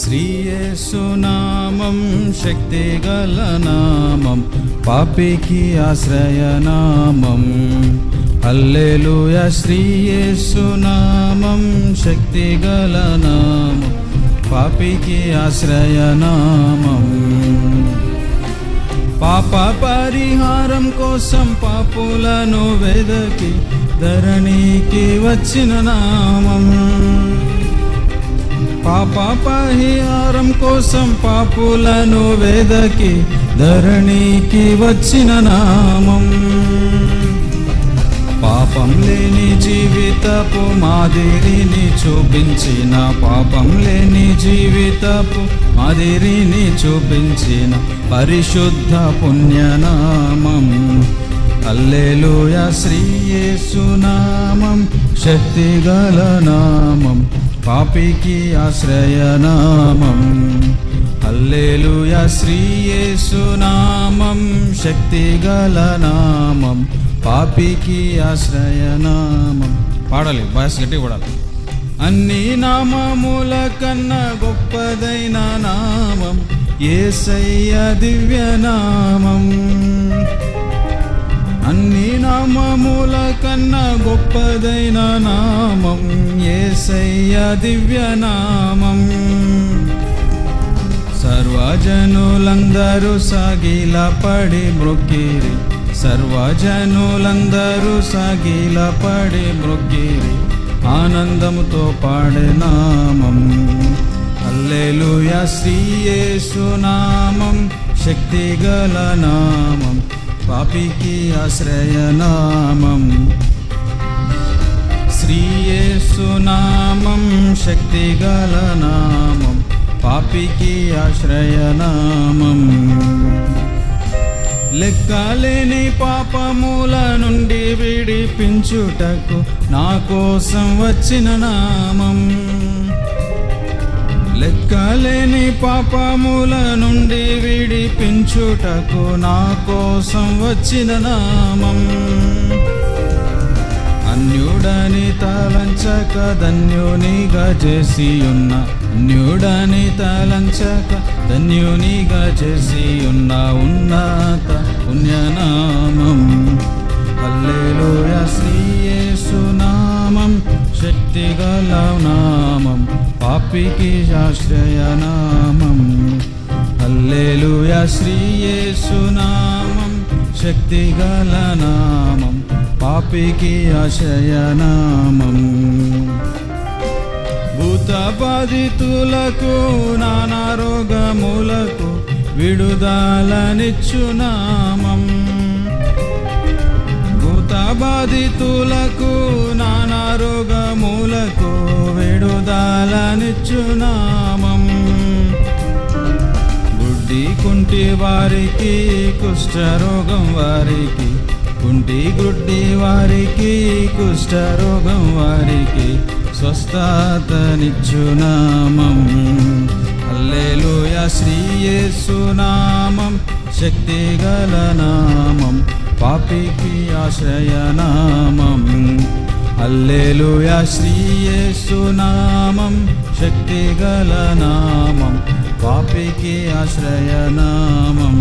శ్రీయేసునామం శక్తిగల నామం పాపికి ఆశ్రయనామం అల్లెలుయ శ్రీయేసునామం శక్తిగల నామం పాపికి ఆశ్రయనామం పాప పరిహారం కోసం పాపులను వెదకి ధరణికి వచ్చిన నామం. పాప పరిహారం కోసం పాపులను వేదకి ధరణికి వచ్చిన నామం. పాపం లేని జీవితపు మాదిరిని చూపించిన పాపం లేని జీవితపు మాదిరిని చూపించిన పరిశుద్ధ పుణ్యనామం. అల్లెలుయ శ్రీయేసునామం శక్తిగల నామం. పాపికి ఆశ్రయనామం. హల్లెలూయ శ్రీయేసునామం శక్తిగల నామం. పాపికి ఆశ్రయనామం. పాడాలి వాయిస్ గట్టి పాడాలి అన్ని నామముల కన్నా గొప్పదైన నామం. ఏసయ్య దివ్యనామం గొప్పదైన నామం ఏసయ్య దివ్య నామం సర్వజనులందరూ సగిల పడి మృక్కిరి సర్వజనులందరూ సగిల పడి మృక్కిరి ఆనందముతో పాడే నామం. అల్లెలుయ శ్రీయేసునామం శక్తిగల నామం పాపికి ఆశ్రయనామం శ్రీయేసునామం శక్తిగల నామం పాపికి ఆశ్రయనామం లెక్కలేని పాపముల నుండి విడిపించుటకు నా కోసం వచ్చిన నామం. లెక్కలేని పాపముల నుండి విడిపించుటకు నా కోసం వచ్చిన నామం. తలంచక ధన్యునిగా చేసి ఉన్న న్యుడని తలంచక ధన్యునిగా చేసి ఉన్న ఉన్నత పుణ్యనామం. అల్లెలోయ శ్రీయేసునామం. శక్తిగల నామం పాపికి శాశ్రయనామం అల్లెలుయ శ్రీయేసునామం. శక్తిగల నామం. పాపికి అశయనామము భూత బాధితులకు నానా రోగములకు విడుదలనిచ్చునామం భూత బాధితులకు నానా రోగములకు విడుదలనిచ్చునామం గుడ్డి కుంటి వారికి కుష్ఠరోగం వారికి కుంటి గుడ్డి వారికి కుష్ఠరోగం వారికి స్వస్థతనిచ్చునామం అల్లెలుయ శ్రీయేసునామం శక్తిగల నామం. పాపికి ఆశయనామం అల్లెలుయ శ్రీయేసునామం శక్తిగల నామం. పాపికి ఆశ్రయనామం